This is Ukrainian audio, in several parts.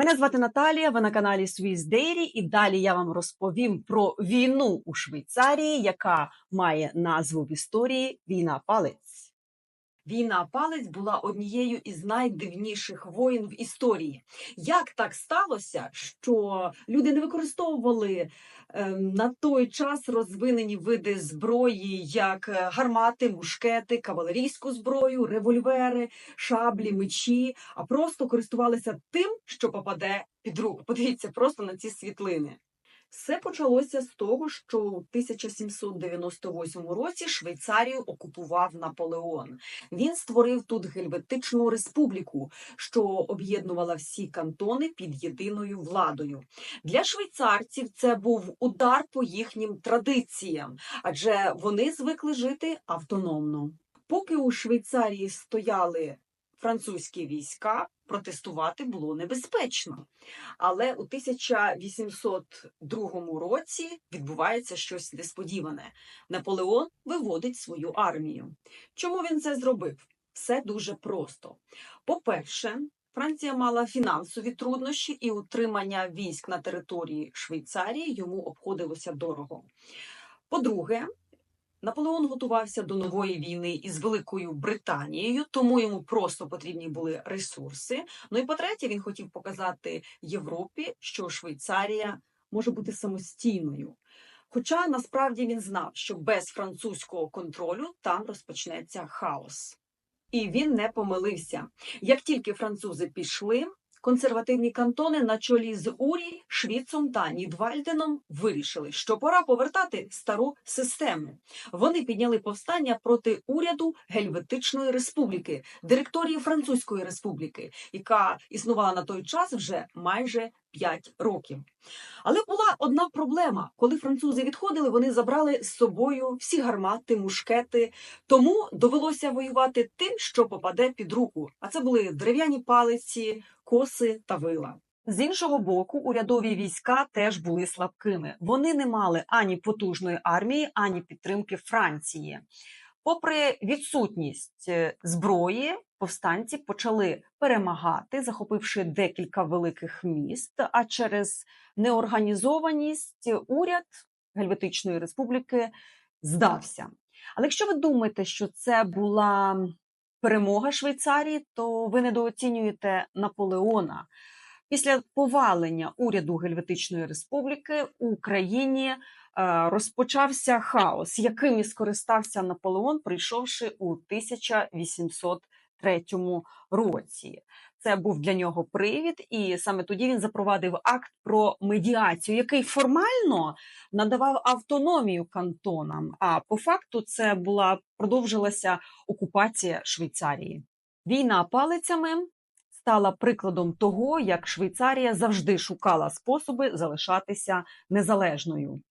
Мене звати Наталія. Ви на каналі Swiss Dairy, і далі я вам розповім про війну у Швейцарії, яка має назву в історії Війна палець. Війна палець була однією із найдивніших воїн в історії. Як так сталося, що люди не використовували ем, на той час розвинені види зброї, як е, гармати, мушкети, кавалерійську зброю, револьвери, шаблі, мечі, а просто користувалися тим, що попаде під руку. Подивіться просто на ці світлини. Все почалося з того, що у 1798 році Швейцарію окупував Наполеон. Він створив тут гельветичну республіку, що об'єднувала всі кантони під єдиною владою. Для швейцарців це був удар по їхнім традиціям, адже вони звикли жити автономно. Поки у Швейцарії стояли французькі війська, протестувати було небезпечно. Але у 1802 році відбувається щось несподіване. Наполеон виводить свою армію. Чому він це зробив? Все дуже просто. По-перше, Франція мала фінансові труднощі, і утримання військ на території Швейцарії йому обходилося дорого. По-друге, Наполеон готувався до нової війни із Великою Британією, тому йому просто потрібні були ресурси. Ну і по-третє, він хотів показати Європі, що Швейцарія може бути самостійною. Хоча насправді він знав, що без французького контролю там розпочнеться хаос. І він не помилився. Як тільки французи пішли, консервативні кантони на чолі з Урі, Швіцом та Нідвальденом вирішили, що пора повертати стару систему. Вони підняли повстання проти уряду Гельветичної республіки, директорії Французької республіки, яка існувала на той час вже майже 5 років. Але була одна проблема: коли французи відходили, вони забрали з собою всі гармати, мушкети. Тому довелося воювати тим, що попаде під руку. А це були дерев'яні палиці, коси та вила. З іншого боку, урядові війська теж були слабкими. Вони не мали ані потужної армії, ані підтримки Франції. Попри відсутність е, зброї, повстанці почали перемагати, захопивши декілька великих міст. А через неорганізованість уряд Гельветичної республіки здався. Але якщо ви думаєте, що це була перемога Швейцарії, то ви недооцінюєте Наполеона. Після повалення уряду Гельветичної республіки у Україні е, розпочався хаос, яким і скористався Наполеон, прийшовши у 1803 році. Це був для нього привід, і саме тоді він запровадив акт про медіацію, який формально надавав автономію кантонам. А по факту це була продовжилася окупація Швейцарії. Війна палицями стала прикладом того, як Швейцарія завжди шукала способи залишатися незалежною.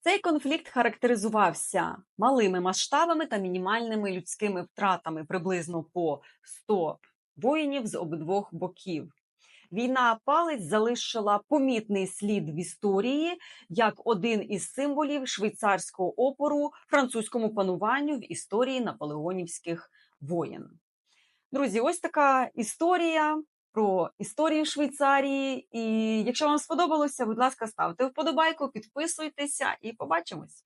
Цей конфлікт характеризувався малими масштабами та мінімальними людськими втратами приблизно по 100 воїнів з обидвох боків. Війна палець залишила помітний слід в історії як один із символів швейцарського опору французькому пануванню в історії наполеонівських воєн. Друзі, ось така історія про історію Швейцарії. І якщо вам сподобалося, будь ласка, ставте вподобайку, підписуйтеся і побачимось.